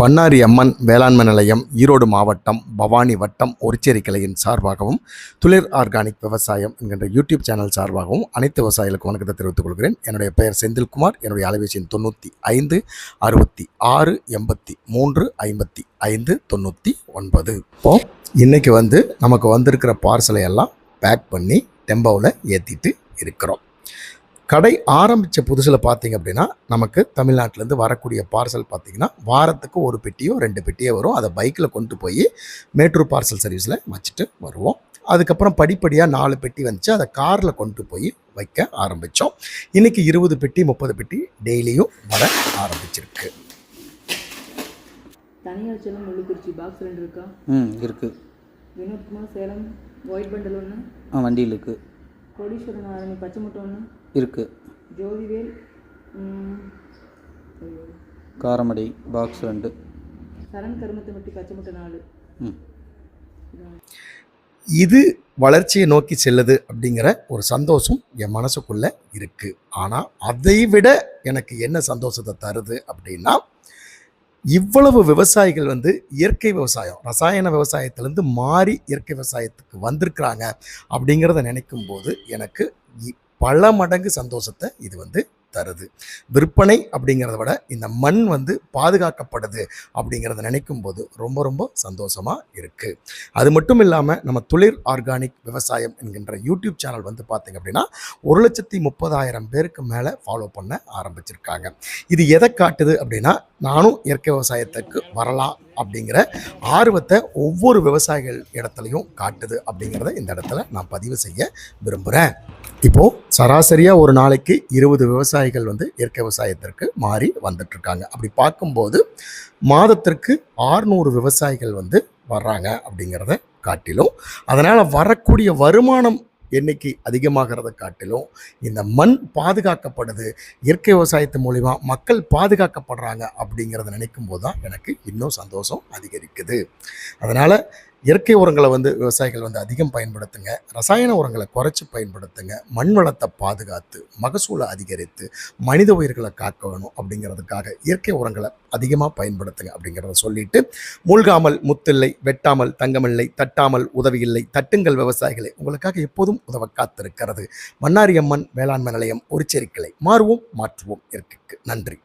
பண்ணாரி அம்மன் வேளாண்மை நிலையம் ஈரோடு மாவட்டம் பவானி வட்டம் ஒரிச்சேரி கிளையின் சார்பாகவும் துளிர் ஆர்கானிக் விவசாயம் என்கின்ற யூடியூப் சேனல் சார்பாகவும் அனைத்து விவசாயிகளுக்கு வணக்கத்தை தெரிவித்துக் கொள்கிறேன். என்னுடைய பெயர் செந்தில்குமார். என்னுடைய அலைபேசி தொண்ணூற்றி ஐந்து அறுபத்தி ஆறு எண்பத்தி மூன்று ஐம்பத்தி ஐந்து தொண்ணூற்றி ஒன்பது. இப்போ இன்றைக்கி வந்து நமக்கு வந்திருக்கிற பார்சலை எல்லாம் பேக் பண்ணி டெம்போவில் ஏற்றிட்டு இருக்கிறோம். கடை ஆரம்பித்த புதுசில் பார்த்தீங்க அப்படின்னா நமக்கு தமிழ்நாட்டிலேருந்து வரக்கூடிய பார்சல் பார்த்தீங்கன்னா வாரத்துக்கு ஒரு பெட்டியோ ரெண்டு பெட்டியோ வரும். அதை பைக்கில் கொண்டு போய் மேட்டூர் பார்சல் சர்வீஸில் வச்சுட்டு வருவோம். அதுக்கப்புறம் படிப்படியாக நாலு பெட்டி வந்துச்சு. அதை காரில் கொண்டு போய் வைக்க ஆரம்பித்தோம் இன்றைக்கி இருபது பெட்டி முப்பது பெட்டி டெய்லியும் வர ஆரம்பிச்சிருக்கு. தனியார் முள்ளுக்குறிச்சி பாக்ஸ் ரெண்டு இருக்கா? ம் இருக்குது வினோத்குமார் சேலம் ஒயிட் பண்டல் ஒன்று ஆ வண்டியில் இருக்குது கோடீஸ்வரன் ஆரணி பச்சை முட்டை ஒன்று இருக்குது ஜோதிவேல். காரமடை பாக்ஸ் ரெண்டு. சரண் கருமத்தம்பட்டி பச்சை முட்டை நாலு. ம். இது வளர்ச்சியை நோக்கி செல்லுது அப்படிங்கிற ஒரு சந்தோஷம் என் மனசுக்குள்ள இருக்கு. ஆனால் அதை விட எனக்கு என்ன சந்தோஷத்தை தருது அப்படின்னா இவ்வளவு விவசாயிகள் வந்து இயற்கை விவசாயம் ரசாயன விவசாயத்திலேருந்து மாறி இயற்கை விவசாயத்துக்கு வந்திருக்கிறாங்க அப்படிங்கிறத நினைக்கும் போது எனக்கு இ- பல மடங்கு சந்தோஷத்தை இது வந்து தருது. விற்பனை அப்படிங்கிறத விட இந்த மண் வந்து பாதுகாக்கப்படுது அப்படிங்கிறத நினைக்கும் போது ரொம்ப ரொம்ப சந்தோஷமாக இருக்குது அது மட்டும் இல்லாமல் நம்ம துளிர் ஆர்கானிக் விவசாயம் என்கின்ற யூடியூப் சேனல் வந்து பார்த்தீங்க அப்படின்னா ஒரு லட்சத்தி முப்பதாயிரம் பேருக்கு மேலே ஃபாலோ பண்ண ஆரம்பிச்சிருக்காங்க. இது எதை காட்டுது அப்படின்னா நானும் இயற்கை விவசாயத்துக்கு வரலாம் அப்படிங்கிற ஆர்வத்தை ஒவ்வொரு விவசாயிகள் இடத்துலையும் காட்டுது அப்படிங்கிறத இந்த இடத்துல நான் பதிவு செய்ய விரும்புகிறேன் இப்போது சராசரியாக ஒரு நாளைக்கு இருபது விவசாயிகள் வந்து இயற்கை விவசாயத்திற்கு மாறி வந்துட்டு இருக்காங்க அப்படி பார்க்கும்போது மாதத்திற்கு ஆறுநூறு விவசாயிகள் வந்து வர்றாங்க அப்படிங்கிறத காட்டிலும் அதனால் வரக்கூடிய வருமானம் எண்ணிக்கை அதிகமாகிறத காட்டிலும் இந்த மண் பாதுகாக்கப்படுது இயற்கை விவசாயத்து மூலிமா மக்கள் பாதுகாக்கப்படுறாங்க அப்படிங்கிறத நினைக்கும் போது தான் எனக்கு இன்னும் சந்தோஷம் அதிகரிக்குது. அதனால் இயற்கை உரங்களை வந்து விவசாயிகள் வந்து அதிகம் பயன்படுத்துங்க. ரசாயன உரங்களை குறைச்சி பயன்படுத்துங்க. மண் வளத்தை பாதுகாத்து மகசூலை அதிகரித்து மனித உயிர்களை காக்க வேணும் அப்படிங்கிறதுக்காக இயற்கை உரங்களை அதிகமாக பயன்படுத்துங்க அப்படிங்கிறத சொல்லிட்டு மூழ்காமல் முத்தில்லை வெட்டாமல் தங்கமில்லை தட்டாமல் உதவியில்லை தட்டுங்கள் விவசாயிகளை. உங்களுக்காக எப்போதும் உதவ காத்திருக்கிறது. மன்னாரியம்மன் வேளாண்மை நிலையம் ஒரு செரிக்கலை மாறுவோம் மாற்றுவோம் இயற்கைக்கு. நன்றி.